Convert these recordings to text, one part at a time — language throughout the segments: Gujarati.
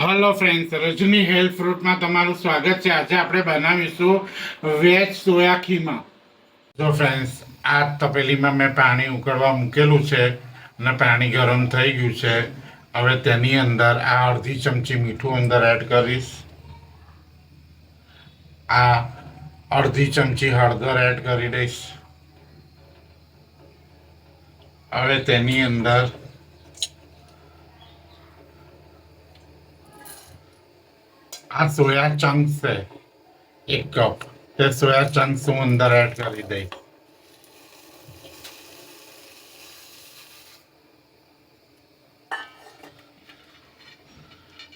હલો ફ્રેન્ડ્સ રજની હેલ્થ ફ્રૂટમાં તમારું સ્વાગત છે. આજે આપણે બનાવીશું વેજ સોયા ખીમા. જો ફ્રેન્ડ્સ આ તપેલીમાં મેં પાણી ઉકળવા મૂકેલું છે અને પાણી ગરમ થઈ ગયું છે. હવે તેની અંદર આ અડધી ચમચી મીઠું અંદર એડ કરીશ. આ અડધી ચમચી હળદર એડ કરી દઈશ. હવે તેની અંદર આ સોયા ચંક્સ છે. એક કપ તે સોયા ચંક્સ હું અંદર એડ કરી દઈ?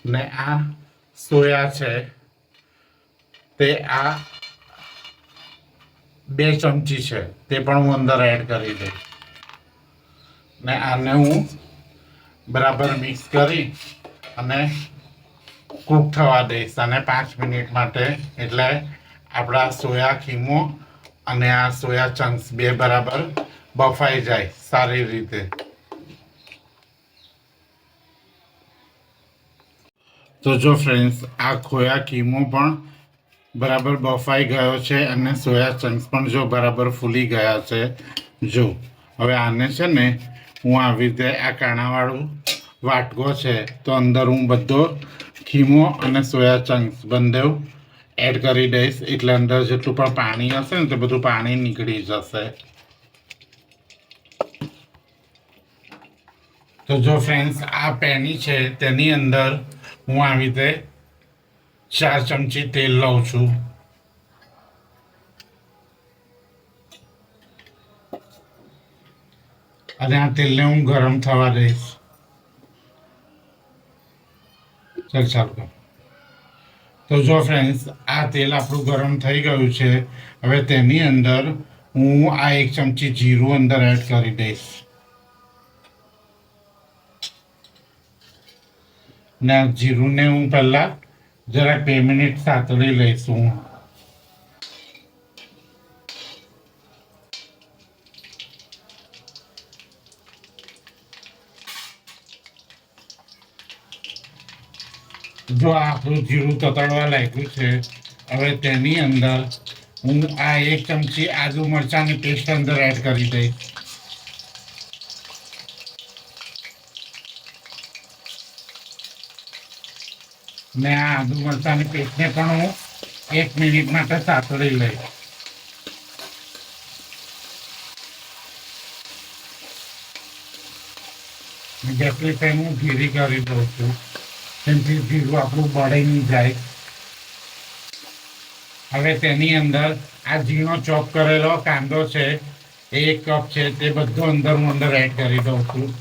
ને આ સોયા છે. તે આ બે ચમચી છે. તે પણ હું અંદર એડ કરી દઈ ને આને હું બરાબર મિક્સ કરી અને કૂક થવા દઈશ અને પાંચ મિનિટ માટે. એટલે આપણા સોયા ખીમો અને આ સોયા ચંક્સ બે બરાબર બફાઈ જાય સારી રીતે. તો જો ફ્રેન્ડ્સ આ ખોયા કીમો પણ બરાબર બફાઈ ગયો છે અને સોયા ચંક્સ પણ જો બરાબર ફૂલી ગયા છે. જો, હવે આને છે ને હું આવી રીતે આ કાણાવાળું વાટકો છે, તો અંદર હું બધો ખીમો અને સોયા ચંક્સ બંને એડ કરી દઈશ. એટલે અંદર જેટલું પણ પાણી હશે ને, તે બધું પાણી નીકળી જશે. તો જો ફ્રેન્ડ્સ આ પેની છે, તેની અંદર હું આવી રીતે ચાર ચમચી તેલ લઉં છું. અને આ તેલને હું ગરમ થવા દઈશ. ચાલ, ચાલુ તો જો ફ્રેન્ડ્સ આ તેલ આપણું ગરમ થઈ ગયું છે. હવે તેની અંદર હું આ એક ચમચી જીરું અંદર એડ કરી દઈશ. ને જીરુંને હું પહેલાં જરાક બે મિનિટ સાતળી લઈશ. જો આપણું જીરું તતડવા લાગ્યું છે, હવે તેની અંદર હું આ એક ચમચી આદુ મરચાંની પેસ્ટ અંદર એડ કરી દઈશ. ને આ આદુ મરચાંની પેસ્ટને પણ હું એક મિનિટ માટે સાતળી લઈશ. જેટલી ટાઈમ હું ધીરી કરી દઉં છું. જેમથી જીરું આપણું બળી નહીં જાય. હવે તેની અંદર આ ઝીણો ચોપ કરેલો કાંદો છે એક કપ છે, તે બધું અંદર અંદર એડ કરી દઉં છું.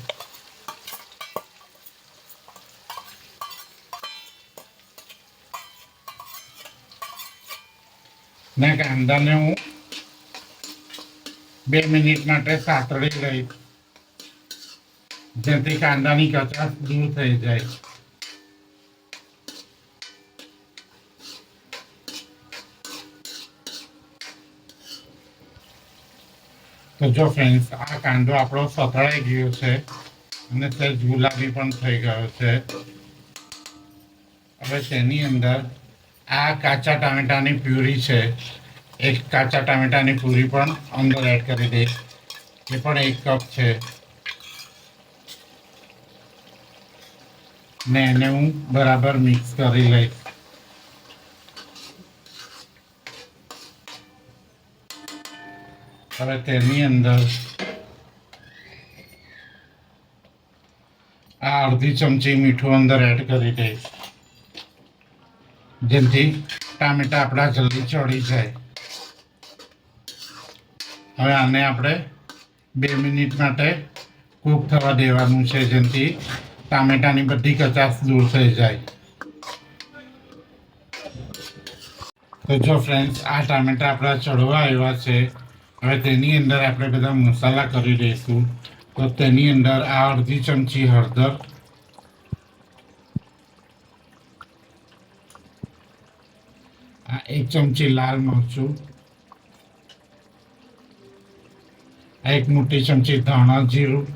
ને કાંદાને હું બે મિનિટ માટે સાતળી લઈશ. જેથી કાંદાની કચાશ દૂર થઈ જાય. તો જો ફ્રેન્ડ્સ આ કાંદો આપણો સતળાઈ ગયો છે અને તે ગુલાબી પણ થઈ ગયો છે. હવે તેની અંદર? આ કાચા ટામેટાની પ્યુરી છે. એક કાચા ટામેટાની પૂરી પણ અંદર એડ કરી દઈશ એ પણ એક કપ છે. ને એને હું બરાબર મિક્સ કરી લઈશ. હવે તેની અંદર આ અડધી ચમચી મીઠું અંદર એડ કરી દઈશ જેથી ટામેટા આપણા જલ્દી ચડી જાય હવે આને આપણે બે મિનિટ માટે કૂક થવા દેવાનું છે જેથી ટામેટાની બધી કચાશ દૂર થઈ જાય તો જો ફ્રેન્ડ્સ આ ટામેટા આપણા ચડવા આવ્યા છે હવે તેની અંદર આપણે બધા મસાલા કરી દઈશું તો તેની અંદર આ અડધી ચમચી હળદર. આ એક ચમચી લાલ મરચું. આ એક મોટી ચમચી ધાણા જીરું.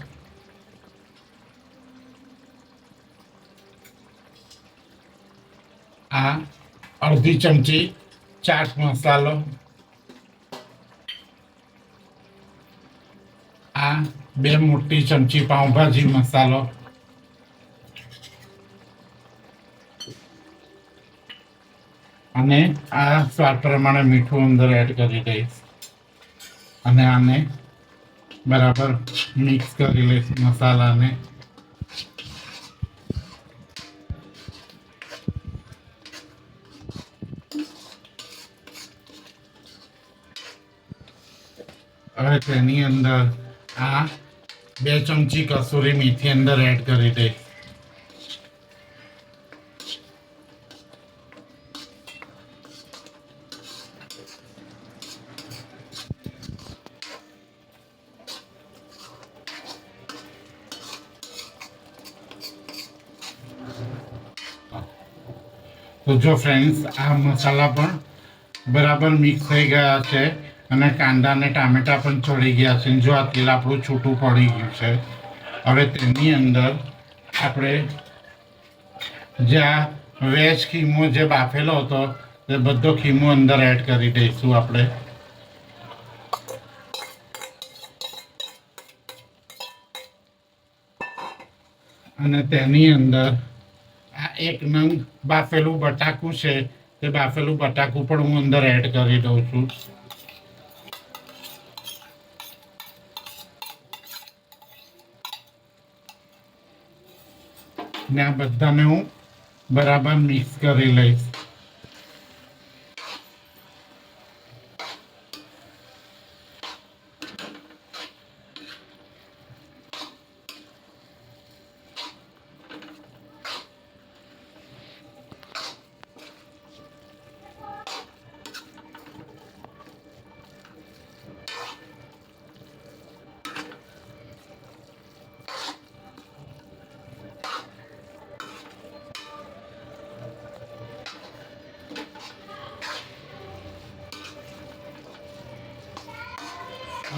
આ અડધી ચમચી ચાટ મસાલો. આ બે મોટી ચમચી, પાઉંભાજી, મસાલો. અને આ સ્વાદ પ્રમાણે મીઠું અંદર એડ કરી દઈશ. અને આને બરાબર મિક્સ કરી લઈશ મસાલાને. હવે તેની અંદર આ બે ચમચી કસૂરી મેથી અંદર એડ કરી દે તો જો ફ્રેન્ડ્સ આ મસાલા પણ બરાબર મિક્સ થઈ ગયા છે. અને કાંદા અને ટામેટા પણ ચડી ગયા છે. જો આ તેલ આપણું છૂટું પડી ગયું છે. હવે તેની અંદર આપણે જે આ વેજ ખીમો જે બાફેલો હતો તે બધો ખીમો અંદર એડ કરી દઈશું આપણે. અને તેની અંદર આ એક નંગ બાફેલું બટાકું છે. તે બાફેલું બટાકું પણ હું અંદર એડ કરી દઉં છું. ને આ બધાને હું બરાબર મિક્સ કરી લઈશ.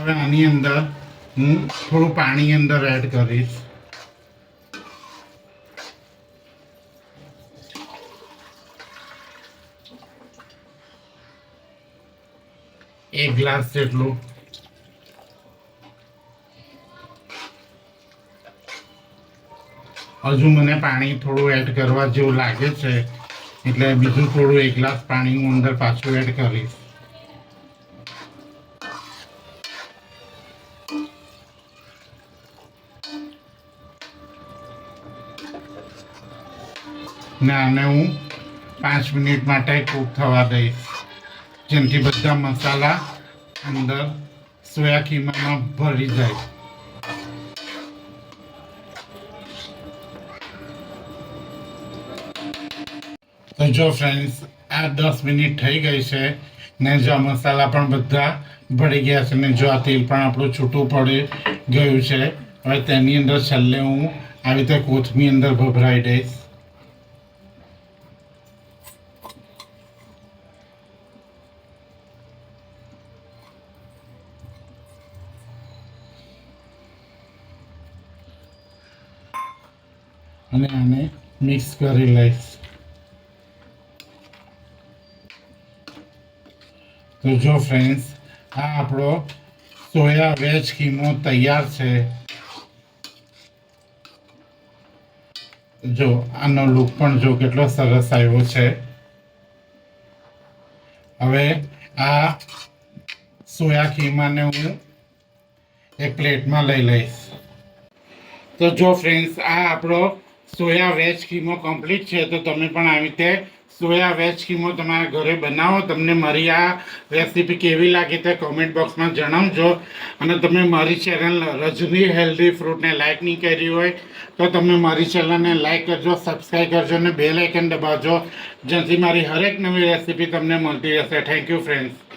હવે આની અંદર હું થોડું પાણી અંદર એડ કરીશ. એક ગ્લાસ જેટલું. હજુ મને પાણી થોડું એડ કરવા જેવું લાગે છે, એટલે બીજું થોડું એક ગ્લાસ પાણી હું અંદર પાછું એડ કરીશ. ને આને હું પાંચ મિનિટ માટે કૂક થવા દઈશ. જેનાથી બધા મસાલા અંદર સોયા ખીમામાં ભરી જાય. તો જો ફ્રેન્ડ્સ આ દસ મિનિટ થઈ ગઈ છે ને જો મસાલા પણ બધા ભળી ગયા છે ને જો આ તેલ પણ આપણું છૂટું પડી ગયું છે, હવે તેની અંદર છેલ્લે હું આવી રીતે કોથમી અંદર ભભરાઈ દઈશ. અને આને મિક્સ કરી લઈશ. તો જો ફ્રેન્ડ્સ આ આપણો સોયા વેજ કીમો તૈયાર છે. જો, આનો લુક પણ જો કેટલો સરસ આવ્યો છે. હવે આ સોયા ખીમાને હું એક પ્લેટમાં લઈ લઈશ. તો જો ફ્રેન્ડ્સ આ આપણો સોયા વેજ કીમો કમ્પ્લીટ છે, તો તમે પણ આવી રીતે સોયા વેજ કીમો તમારા ઘરે બનાવો. તમને મારી આ રેસીપી કેવી લાગી તે કોમેન્ટ બોક્સમાં જણાવજો. અને તમે મારી ચેનલ રજની હેલ્ધી ફ્રૂટને લાઇક નહીં કરી હોય, તો તમે મારી ચેનલને લાઇક કરજો સબસ્ક્રાઈબ કરજો અને બેલ આઇકન દબાવજો. જેથી મારી હરેક નવી રેસીપી તમને મળતી રહેશે. Thank you friends